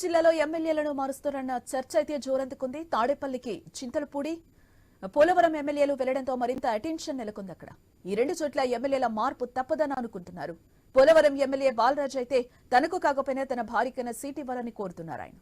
జిల్లాలో ఎమ్మెల్యేలను మారుస్తారన్న చర్చ అయితే జోరందుకుంది. తాడేపల్లికి చింతలపూడి పోలవరం ఎమ్మెల్యేలు వెళ్ళడంతో మరింత అటెన్షన్ నెలకొంది అక్కడ. ఈ రెండు చోట్ల ఎమ్మెల్యేల మార్పు తప్పదని అనుకుంటున్నారు. పోలవరం ఎమ్మెల్యే బాలరాజ్ అయితే తనకు కాకపోయినా తన భార్యకైనా సీట్ ఇవ్వాలని కోరుతున్నారు ఆయన.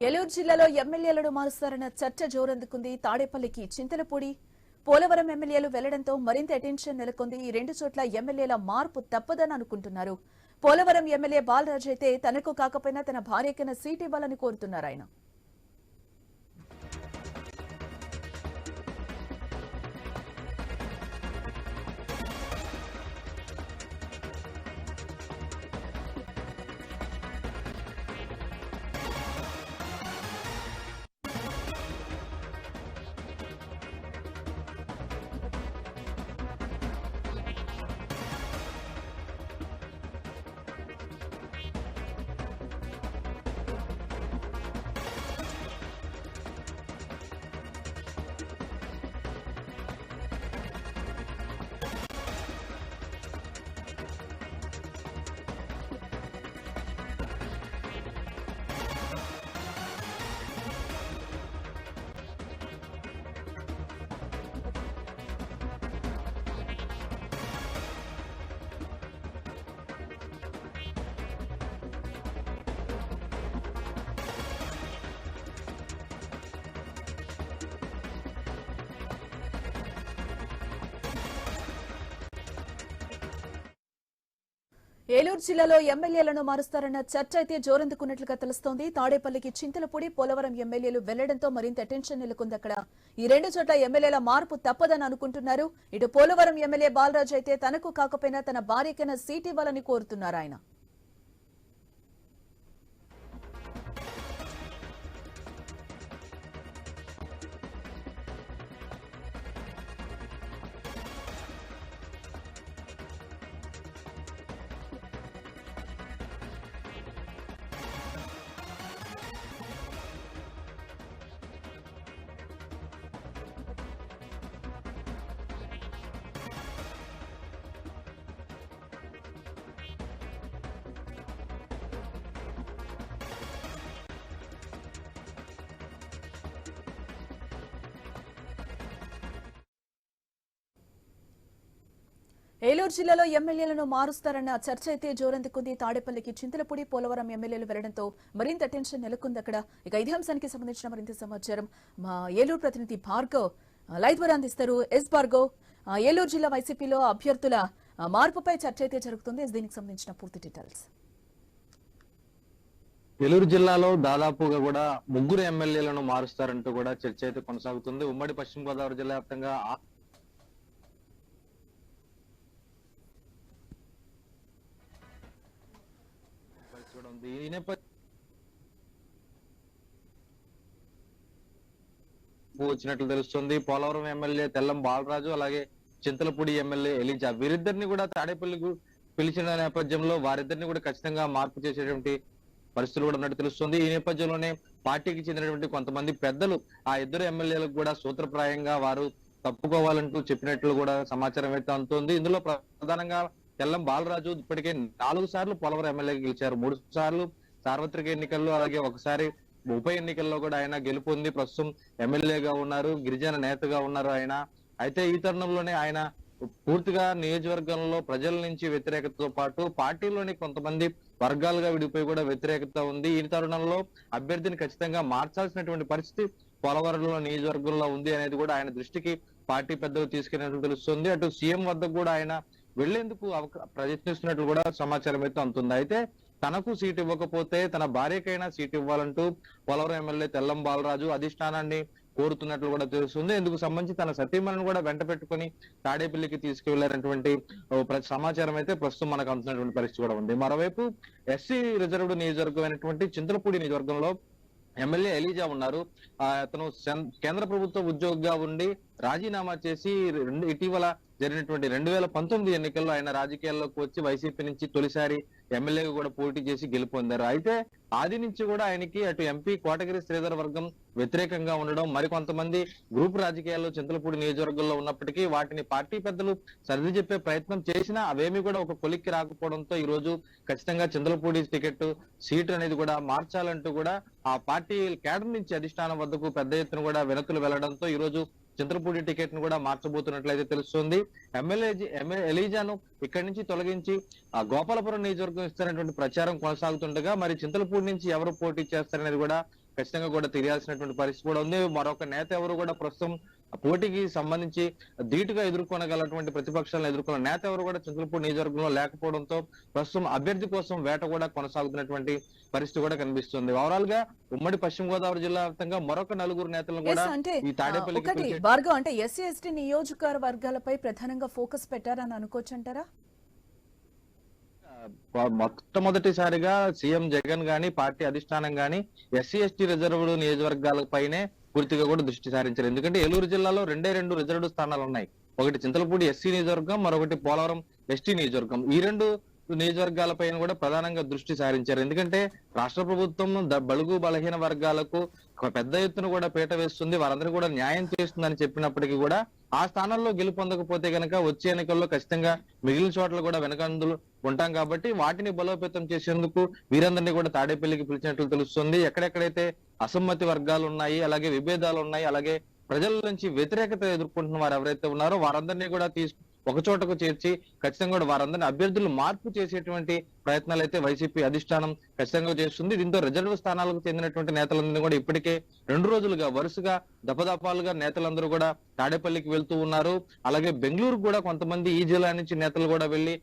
ఏలూరు జిల్లాలో ఎమ్మెల్యేలను మారుస్తారన్న చర్చ జోరందుకుంది తాడేపల్లికి చింతలపూడి. పోలవరం ఎమ్మెల్యేలు వెళ్ళడంతో మరింత అటెన్షన్ నెలకొంది ఈ రెండు చోట్ల ఎమ్మెల్యేల మార్పు తప్పదని అనుకుంటున్నారు. పోలవరం ఎమ్మెల్యే బాలరాజ్ అయితే తనకు కాకపోయినా తన భార్యకైనా సీట్ ఇవ్వాలని కోరుతున్నారు ఆయన. ఏలూరు జిల్లాలో ఎమ్మెల్యేలను మారుస్తారన్న చర్చ అయితే జోరందుకున్నట్లుగా తెలుస్తోంది. తాడేపల్లికి చింతలపూడి పోలవరం ఎమ్మెల్యేలు వెళ్ళడంతో మరింత అటెన్షన్ నెలకొంది అక్కడ. ఈ రెండు చోట్ల ఎమ్మెల్యేల మార్పు తప్పదని అనుకుంటున్నారు. ఇటు పోలవరం ఎమ్మెల్యే బాలరాజ్ అయితే తనకు కాకపోయినా తన భార్యకైనా సీట్ ఇవ్వాలని కోరుతున్నారు ఆయన. ఏలూరు జిల్లాలో ఎమ్మెల్యేలను మారుస్తారన్న చర్చ అయితే జోరందుకుంది. తాడేపల్లికి చింతలపూడి పోలవరం ఎమ్మెల్యేలు వెళ్ళడంతో మరింత టెన్షన్ నెలకొంది అక్కడ. ఇక ఇదే అంశానికి సంబంధించిన మరింత సమాచారం. మా ఏలూరు ప్రతినిధి భార్గవ్ లైవ్ ద్వారా అందిస్తారు. ఎస్ భార్గవ్ ఏలూరు జిల్లా వైసీపీలో అభ్యర్థుల మార్పుపై చర్చ అయితే జరుగుతుంది. దీనికి సంబంధించిన పూర్తి డీటెయిల్స్. ఏలూరు జిల్లాలో దాదాపుగా కూడా ముగ్గురు ఎమ్మెల్యేలను మారుస్తారంటూ కూడా చర్చ అయితే కొనసాగుతుంది. ఉమ్మడి పశ్చిమ గోదావరి జిల్లా వ్యాప్తంగా దీనినే వచ్చినట్లు తెలుస్తుంది. పోలవరం ఎమ్మెల్యే తెల్లం బాలరాజు అలాగే చింతలపూడి ఎమ్మెల్యే ఎలిజా. వీరిద్దరిని కూడా తాడేపల్లికి పిలిచిన నేపథ్యంలో వారిద్దరిని కూడా ఖచ్చితంగా మార్పు చేసేటువంటి పరిస్థితులు కూడా ఉన్నట్టు తెలుస్తుంది. ఈ నేపథ్యంలోనే పార్టీకి చెందినటువంటి కొంతమంది పెద్దలు ఆ ఇద్దరు ఎమ్మెల్యేలకు కూడా సూత్రప్రాయంగా వారు తప్పుకోవాలంటూ చెప్పినట్లు కూడా సమాచారం అయితే అందుతుంది ఇందులో ప్రధానంగా తెల్లం బాలరాజు ఇప్పటికే నాలుగు సార్లు పోలవరం ఎమ్మెల్యే గెలిచారు. మూడు సార్లు సార్వత్రిక ఎన్నికల్లో అలాగే ఒకసారి ఉప ఎన్నికల్లో కూడా ఆయన గెలుపొంది ప్రస్తుతం ఎమ్మెల్యేగా ఉన్నారు గిరిజన నేతగా ఉన్నారు ఆయన. అయితే ఈ తరుణంలోనే ఆయన పూర్తిగా నియోజకవర్గంలో ప్రజల నుంచి వ్యతిరేకతతో పాటు పార్టీలోని కొంతమంది వర్గాలుగా విడిపోయి కూడా వ్యతిరేకత ఉంది. ఈ తరుణంలో అభ్యర్థిని ఖచ్చితంగా మార్చాల్సినటువంటి పరిస్థితి పోలవరంలో నియోజకవర్గంలో ఉంది అనేది కూడా ఆయన దృష్టికి పార్టీ పెద్దలు తీసుకెళ్ళినట్లు తెలుస్తుంది. అటు సీఎం వద్దకు కూడా ఆయన వెళ్ళేందుకు ప్రయత్నిస్తున్నట్లు కూడా సమాచారం అయితే అందుతుంది. అయితే తనకు సీట్ ఇవ్వకపోతే తన భార్యకైనా సీట్ ఇవ్వాలంటూ పోలవరం ఎమ్మెల్యే తెల్లం బాలరాజు అధిష్టానాన్ని కోరుతున్నట్లు కూడా తెలుస్తుంది. ఇందుకు సంబంధించి తన సతీమణిని కూడా వెంట పెట్టుకుని తాడేపల్లికి తీసుకువెళ్ళారటువంటి సమాచారం అయితే ప్రస్తుతం మనకు అందుతున్నటువంటి పరిస్థితి కూడా ఉంది. మరోవైపు ఎస్సీ రిజర్వ్డ్ నియోజకవర్గం అయినటువంటి చింతలపూడి నియోజకవర్గంలో ఎమ్మెల్యే ఎలీజా ఉన్నారు. ఆ, అతను కేంద్ర ప్రభుత్వ ఉద్యోగిగా ఉండి రాజీనామా చేసి రెండు ఇటీవల జరిగినటువంటి రెండు వేల పంతొమ్మిది ఎన్నికల్లో ఆయన రాజకీయాల్లోకి వచ్చి వైసీపీ నుంచి తొలిసారి ఎమ్మెల్యేగా కూడా పోటీ చేసి గెలుపొందారు. అయితే ఆది నుంచి కూడా ఆయనకి అటు ఎంపీ కోటగిరి శ్రీధర్ వర్గం వ్యతిరేకంగా ఉండడం మరికొంతమంది గ్రూప్ రాజకీయాల్లో చింతలపూడి నియోజకవర్గంలో ఉన్నప్పటికీ వాటిని పార్టీ పెద్దలు సర్ది చెప్పే ప్రయత్నం చేసినా అవేమి కూడా ఒక కొలిక్కి రాకపోవడంతో ఈ రోజు ఖచ్చితంగా చింతలపూడి టికెట్ సీట్ అనేది కూడా మార్చాలంటూ కూడా ఆ పార్టీ కేడర్ నుంచి అధిష్టానం వద్దకు పెద్ద ఎత్తున కూడా వినతులు వెళ్ళడంతో ఈ రోజు చింతలపూడి టికెట్ను కూడా మార్చబోతున్నట్లయితే తెలుస్తుంది. ఎమ్మెల్యే ఎమ్మెల్యే ఎలీజాను ఇక్కడి నుంచి తొలగించి ఆ గోపాలపురం నియోజకవర్గం ఇస్తున్నటువంటి ప్రచారం కొనసాగుతుండగా మరి చింతలపూడి నుంచి ఎవరు పోటీ చేస్తారనేది కూడా ఖచ్చితంగా కూడా తెలియాల్సినటువంటి పరిస్థితి కూడా ఉంది. మరొక నేత ఎవరు కూడా ప్రస్తుతం పోటీకి సంబంధించి ధీటుగా ఎదుర్కొనగలటువంటి ప్రతిపక్షాలను ఎదుర్కొన్న నేత ఎవరు కూడా చింతలపూడి నియోజకవర్గంలో లేకపోవడంతో ప్రస్తుతం అభ్యర్థి కోసం వేట కూడా కొనసాగుతున్నటువంటి పరిస్థితి కూడా కనిపిస్తుంది. ఓవరాల్గా ఉమ్మడి పశ్చిమ గోదావరి జిల్లా వ్యాప్తంగా మరొక నలుగురు నేతలను కూడా ఈ భార్గవ్ అంటే ఎస్సీ ఎస్టీ నియోజకవర్గాలపై ప్రధానంగా ఫోకస్ పెట్టారని అనుకోవచ్చు అంటారా మొట్టమొదటిసారిగా సీఎం జగన్ గాని పార్టీ అధిష్టానం గాని ఎస్సీ ఎస్టీ రిజర్వ్డ్ నియోజకవర్గాలపైనే పూర్తిగా కూడా దృష్టి సారించారు. ఎందుకంటే ఏలూరు జిల్లాలో రెండే రెండు రిజర్వ్డ్ స్థానాలు ఉన్నాయి. ఒకటి చింతలపూడి ఎస్సీ నియోజకవర్గం మరొకటి పోలవరం ఎస్టీ నియోజకవర్గం. ఈ రెండు నియోజకవర్గాలపైన కూడా ప్రధానంగా దృష్టి సారించారు. ఎందుకంటే రాష్ట్ర ప్రభుత్వం ద- బలహీన వర్గాలకు పెద్ద ఎత్తున కూడా పీట వేస్తుంది. వారందరూ కూడా న్యాయం చేస్తుందని చెప్పినప్పటికీ కూడా ఆ స్థానాల్లో గెలుపొందకపోతే గనక వచ్చే ఎన్నికల్లో ఖచ్చితంగా మిగిలిన చోట్ల కూడా వెనకందులు ఉంటాం కాబట్టి వాటిని బలోపేతం చేసేందుకు వీరందరినీ కూడా తాడేపల్లికి పిలిచినట్లు తెలుస్తుంది. ఎక్కడెక్కడైతే అసమ్మతి వర్గాలు ఉన్నాయి అలాగే విభేదాలు ఉన్నాయి అలాగే ప్రజల నుంచి వ్యతిరేకత ఎదుర్కొంటున్న వారు ఎవరైతే ఉన్నారో వారందరినీ కూడా తీసుకు ఒక చోటకు చేర్చి ఖచ్చితంగా కూడా వారందరినీ అభ్యర్థులు మార్పు చేసేటువంటి ప్రయత్నాలు అయితే వైసీపీ అధిష్టానం ఖచ్చితంగా చేస్తుంది. దీంతో రిజర్వ్ స్థానాలకు చెందినటువంటి నేతలందరినీ కూడా ఇప్పటికే రెండు రోజులుగా వరుసగా దపదపాలుగా నేతలందరూ కూడా తాడేపల్లికి వెళ్తూ ఉన్నారు. అలాగే బెంగళూరు కూడా కొంతమంది ఈ జిల్లా నుంచి నేతలు కూడా వెళ్ళి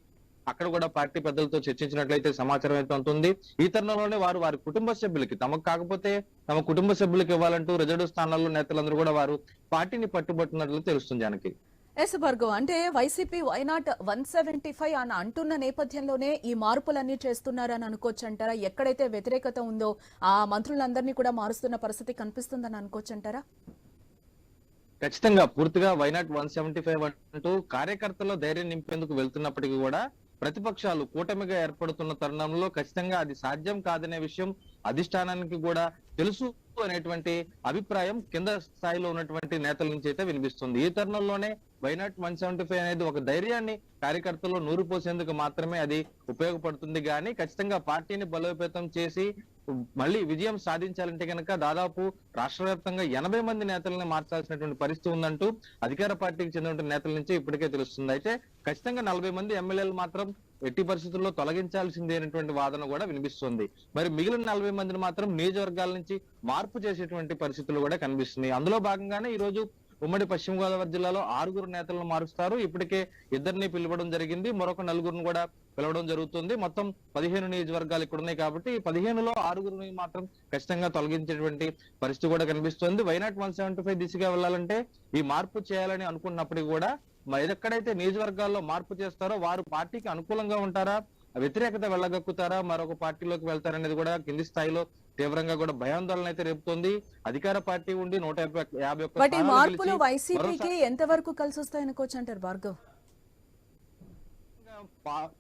అక్కడ కూడా పార్టీ పెద్దలతో చర్చించినట్లయితే సమాచారం అయితే ఉంటుంది. ఈ తరుణంలోనే వారు వారి కుటుంబ సభ్యులకి తమకు కాకపోతే తమ కుటుంబ సభ్యులకు ఇవ్వాలంటూ రిజర్వ్ స్థానాల్లో నేతలందరూ కూడా వారు పార్టీని పట్టుబట్టినట్లు తెలుస్తుంది జానకి. ఎస్ భార్గవ్ అంటే YCP why not one seventy five అని అంటున్న నేపథ్యంలోనే ఈ మార్పులన్నీ చేస్తున్నారని అనుకోవచ్చు అంటారా ఎక్కడైతే వ్యతిరేకత ఉందో ఆ మంత్రులందరినీ కూడా మారుస్తున్న పరిస్థితి కనిపిస్తుందని అనుకోవచ్చు అంటారా ఖచ్చితంగా పూర్తిగా వైనాట్ వన్ సెవెంటీ ఫైవ్ అంటూ కార్యకర్తల్లో ధైర్యం నింపేందుకు వెళ్తున్నప్పటికీ కూడా ప్రతిపక్షాలు కూటమిగా ఏర్పడుతున్న తరుణంలో ఖచ్చితంగా అది సాధ్యం కాదనే విషయం అధిష్టానానికి కూడా తెలుసు. అనేటువంటి అభిప్రాయం కింద స్థాయిలో ఉన్నటువంటి నేతల నుంచి అయితే వినిపిస్తుంది. ఈ తరుణంలోనే why not one seventy five అనేది ఒక ధైర్యాన్ని కార్యకర్తలు నూరు పోసేందుకు మాత్రమే అది ఉపయోగపడుతుంది. కానీ ఖచ్చితంగా పార్టీని బలోపేతం చేసి మళ్ళీ విజయం సాధించాలంటే కనుక దాదాపు రాష్ట్ర వ్యాప్తంగా ఎనభై మంది నేతలను మార్చాల్సినటువంటి పరిస్థితి ఉందంటూ అధికార పార్టీకి చెందిన నేతల నుంచి ఇప్పటికే తెలుస్తుంది. అయితే ఖచ్చితంగా నలభై మంది ఎమ్మెల్యేలు మాత్రం ఎట్టి పరిస్థితుల్లో తొలగించాల్సిందే అనేటువంటి వాదన కూడా వినిపిస్తుంది. మరి మిగిలిన నలభై మందిని మాత్రం నియోజకవర్గాల నుంచి మార్పు చేసేటువంటి పరిస్థితులు కూడా కనిపిస్తున్నాయి. అందులో భాగంగానే ఈ రోజు ఉమ్మడి పశ్చిమ గోదావరి జిల్లాలో ఆరుగురు నేతలను మారుస్తారు. ఇప్పటికే ఇద్దరిని పిలవడం జరిగింది. మరొక నలుగురిని కూడా పిలవడం జరుగుతుంది. మొత్తం పదిహేను నియోజకవర్గాలు ఇక్కడ ఉన్నాయి కాబట్టి పదిహేనులో ఆరుగురిని మాత్రం ఖచ్చితంగా తొలగించేటువంటి పరిస్థితి కూడా కనిపిస్తుంది. వైనాట్ వన్ సెవెంటీ ఫైవ్ దిశగా వెళ్ళాలంటే ఈ మార్పు చేయాలని అనుకున్నప్పటికీ కూడా ఎక్కడైతే నియోజకవర్గాల్లో మార్పు చేస్తారో వారు పార్టీకి అనుకూలంగా ఉంటారా? వ్యతిరేకత వెళ్ళగక్కుతారా? మరొక పార్టీలోకి వెళ్తారనేది కూడా కింది స్థాయిలో తీవ్రంగా కూడా భయాందోళన అయితే రేపుతోంది. అధికార పార్టీ ఉండి నూట యాభై యాభై ఒక్క మార్పులు వైసీపీకి ఎంతవరకు కలిసి వస్తాయనుకోవచ్చు అంటారు భార్గవ్?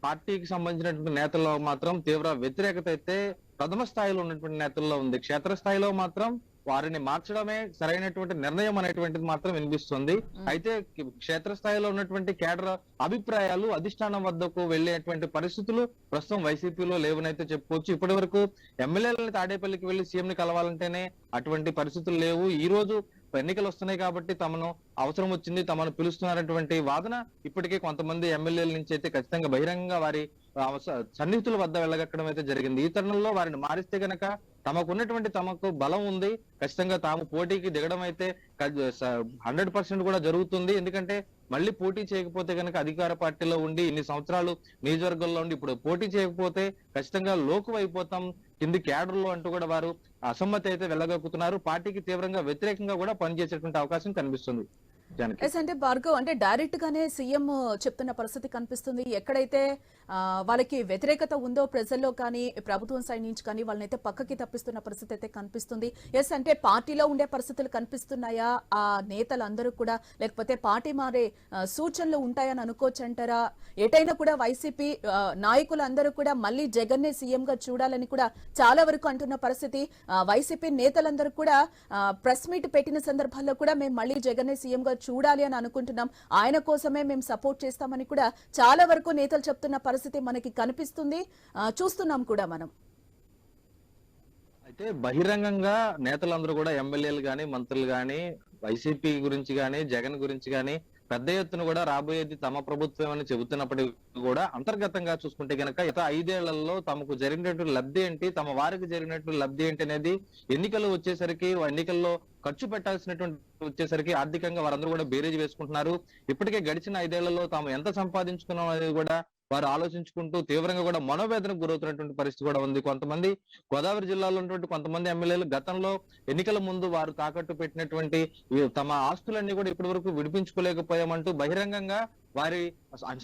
పార్టీకి సంబంధించినటువంటి నేతల్లో మాత్రం తీవ్ర వ్యతిరేకత అయితే ప్రథమ స్థాయిలో ఉన్నటువంటి నేతల్లో ఉంది. క్షేత్ర స్థాయిలో మాత్రం వారిని మార్చడమే సరైనటువంటి నిర్ణయం అనేటువంటిది మాత్రం వినిపిస్తుంది. అయితే కి- క్షేత్ర స్థాయిలో ఉన్నటువంటి కేడర్ అభిప్రాయాలు అధిష్టానం వద్దకు వెళ్ళేటువంటి పరిస్థితులు ప్రస్తుతం వైసీపీలో లేవనైతే చెప్పుకోవచ్చు. ఇప్పటి వరకు ఎమ్మెల్యేలని తాడేపల్లికి వెళ్ళి సీఎం ని కలవాలంటేనే అటువంటి పరిస్థితులు లేవు. ఈ రోజు ఎన్నికలు వస్తున్నాయి కాబట్టి తమను అవసరం వచ్చింది తమను పిలుస్తున్నారటువంటి వాదన ఇప్పటికే కొంతమంది ఎమ్మెల్యేల నుంచి అయితే ఖచ్చితంగా బహిరంగంగా వారి సన్నిహితుల వద్ద వెళ్ళగక్కడం అయితే జరిగింది. ఈ తరుణంలో వారిని మారిస్తే గనక తమకున్నటువంటి తమకు బలం ఉంది. ఖచ్చితంగా తాము పోటీకి దిగడం అయితే హండ్రెడ్ పర్సెంట్ కూడా జరుగుతుంది. ఎందుకంటే మళ్ళీ పోటీ చేయకపోతే కనుక అధికార పార్టీలో ఉండి ఇన్ని సంవత్సరాలు నియోజకవర్గంలో ఉండి ఇప్పుడు పోటీ చేయకపోతే ఖచ్చితంగా లోకు అయిపోతాం. కింది క్యాడర్లో అంటూ కూడా వారు అసమ్మతి అయితే వెళ్ళగక్కుతున్నారు పార్టీకి తీవ్రంగా వ్యతిరేకంగా కూడా పనిచేసేటువంటి అవకాశం కనిపిస్తుంది. ఎస్ అంటే భార్గవ్ అంటే డైరెక్ట్ గానే సీఎం చెప్తున్న పరిస్థితి కనిపిస్తుంది. ఎక్కడైతే వాళ్ళకి వ్యతిరేకత ఉందో ప్రజల్లో కానీ ప్రభుత్వం సైడ్ నుంచి కానీ వాళ్ళనైతే పక్కకి తప్పిస్తున్న పరిస్థితి అయితే కనిపిస్తుంది. ఎస్ అంటే పార్టీలో ఉండే పరిస్థితులు కనిపిస్తున్నాయా? ఆ నేతలందరూ కూడా లేకపోతే పార్టీ మారే సూచనలు ఉంటాయని అనుకోవచ్చంటారా? ఎటైనా కూడా వైసీపీ నాయకులందరూ కూడా మళ్ళీ జగన్నే సీఎం గా చూడాలని కూడా చాలా వరకు అంటున్న పరిస్థితి. వైసీపీ నేతలందరూ కూడా ప్రెస్ మీట్ పెట్టిన సందర్భాల్లో కూడా మేము మళ్ళీ జగన్నే సీఎం గా చూడాలి అని అనుకుంటున్నాం. ఆయన కోసమే మేము సపోర్ట్ చేస్తామని కూడా చాలా వరకు నేతలు చెప్తున్న పరిస్థితి మనకి కనిపిస్తుంది. చూస్తున్నాం కూడా మనం. అయితే బహిరంగంగా నేతలందరూ కూడా ఎమ్మెల్యేలు గాని మంత్రులు గాని వైసీపీ గురించి గాని జగన్ గురించి గాని పెద్ద ఎత్తున కూడా రాబోయేది తమ ప్రభుత్వం అని చెబుతున్నప్పటికీ కూడా అంతర్గతంగా చూసుకుంటే గనక గత ఐదేళ్ళలో తమకు జరిగినటువంటి లబ్ధి ఏంటి? తమ వారికి జరిగినటువంటి లబ్ధి ఏంటి అనేది ఎన్నికలు వచ్చేసరికి ఎన్నికల్లో ఖర్చు పెట్టాల్సినటువంటి వచ్చేసరికి ఆర్థికంగా వారందరూ కూడా బేరేజ్ వేసుకుంటున్నారు. ఇప్పటికే గడిచిన ఐదేళ్ళలో తాము ఎంత సంపాదించుకున్నాం అనేది కూడా వారు ఆలోచించుకుంటూ తీవ్రంగా కూడా మనోవేదనకు గురవుతున్నటువంటి పరిస్థితి కూడా ఉంది. కొంతమంది గోదావరి జిల్లాలో ఉన్నటువంటి కొంతమంది ఎమ్మెల్యేలు గతంలో ఎన్నికల ముందు వారు తాకట్టు పెట్టినటువంటి తమ ఆస్తులన్నీ కూడా ఇప్పటి వరకు విడిపించుకోలేకపోయామంటూ బహిరంగంగా వారి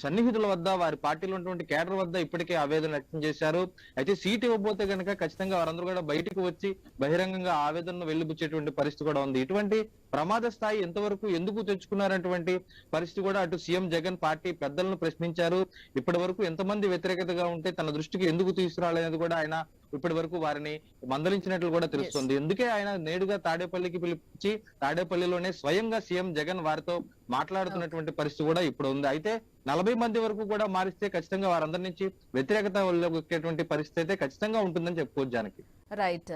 సన్నిహితుల వద్ద వారి పార్టీలో ఉన్నటువంటి కేడర్ వద్ద ఇప్పటికే ఆవేదన వ్యక్తం చేశారు. అయితే సీట్ ఇవ్వబోతే గనక ఖచ్చితంగా వారందరూ కూడా బయటకు వచ్చి బహిరంగంగా ఆవేదనను వెళ్ళిబుచ్చేటువంటి పరిస్థితి కూడా ఉంది. ఇటువంటి ప్రమాద స్థాయి ఎంతవరకు ఎందుకు తెచ్చుకున్నారటువంటి పరిస్థితి కూడా అటు సీఎం జగన్ పార్టీ పెద్దలను ప్రశ్నించారు. ఇప్పటి వరకు ఎంతమంది వ్యతిరేకతగా ఉంటే తన దృష్టికి ఎందుకు తీసుకురాలేదని కూడా ఆయన ఇప్పటి వరకు వారిని మందలించినట్లు కూడా తెలుస్తుంది. ఎందుకే ఆయన నేరుగా తాడేపల్లికి పిలిపించి తాడేపల్లిలోనే స్వయంగా సీఎం జగన్ వారితో మాట్లాడుతున్నటువంటి పరిస్థితి కూడా ఇప్పుడు ఉంది. అయితే నలభై మంది వరకు కూడా మారిస్తే ఖచ్చితంగా వారందరి నుంచి వ్యతిరేకత వచ్చేటువంటి పరిస్థితి అయితే ఖచ్చితంగా ఉంటుందని చెప్పుకోవచ్చు జానకి. రైట్